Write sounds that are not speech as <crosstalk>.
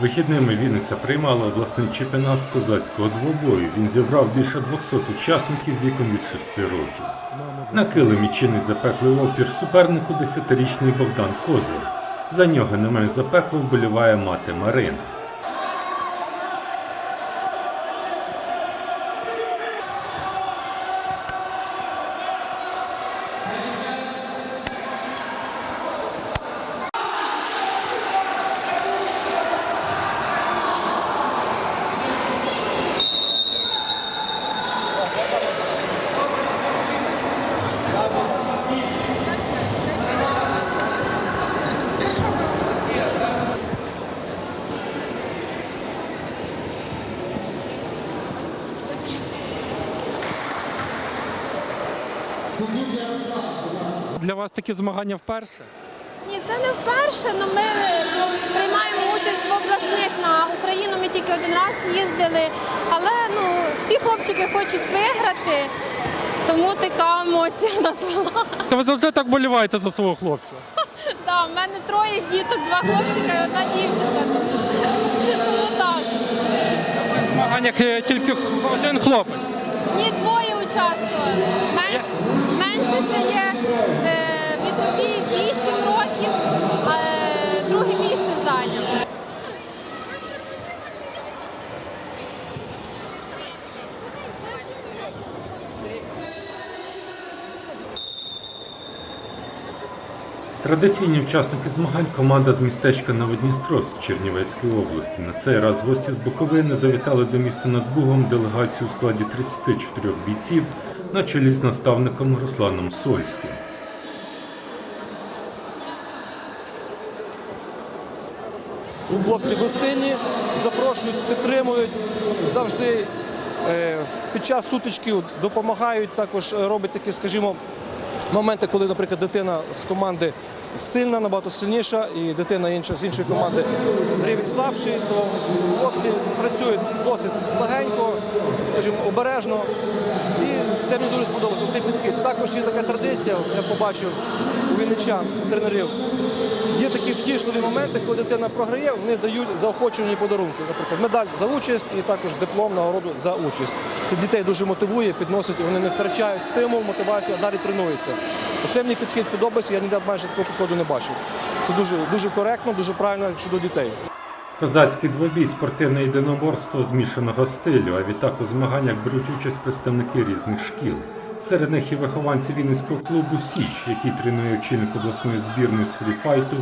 Вихідними Вінниця приймала обласний чемпіонат з козацького двобою. Він зібрав більше 200 учасників віком від 6 років. На килимі чинить запеклий опір супернику 10-річний Богдан Козир. За нього не менш запекло вболіває мати Марина. Для вас такі змагання вперше? Ні, це не вперше, але ми приймаємо участь в обласних на Україну. Ми тільки один раз їздили, але ну, всі хлопчики хочуть виграти, тому така емоція в нас була. Та ви завжди так боліваєте за свого хлопця. <laughs> Да, в мене троє діток, два хлопчика і одна дівчинка. Тому, тому так. В змаганнях е, тільки один хлопець. Ні, двоє участвували. Менше ще є е, відові 8 років, а е, друге місце зайняв. Традиційні учасники змагань команда з містечка Новодністровськ Чернівецької області. На цей раз гості з Буковини завітали до міста над Бугом делегацію у складі 34 бійців на чолі з наставником Русланом Сольським. Хлопці гостинні, запрошують, підтримують завжди. е, Під час сутички допомагають, також е, роблять такі, скажімо, моменти, коли, наприклад, дитина з команди сильна, набагато сильніша, і дитина інша з іншої команди рівень слабший, то хлопці працюють досить легенько, скажімо, обережно. І це мені дуже сподобалося. Цей підхід. Також є така традиція, я побачив у вінничан, тренерів. Є такі втішливі моменти, коли дитина програє, вони дають заохочувані подарунки. Наприклад, медаль за участь і також диплом нагороду за участь. Це дітей дуже мотивує, підносить, вони не втрачають стимул, мотивацію, а далі тренуються. Оце мені підхід подобається, я ніде майже такого підходу не бачив. Це дуже, дуже коректно, дуже правильно щодо дітей. Козацький двобій спортивне єдиноборство змішаного стилю, а відтак у змаганнях беруть участь представники різних шкіл. Серед них і вихованці Вінницького клубу Січ, який тренує очільник обласної збірної з фріфайту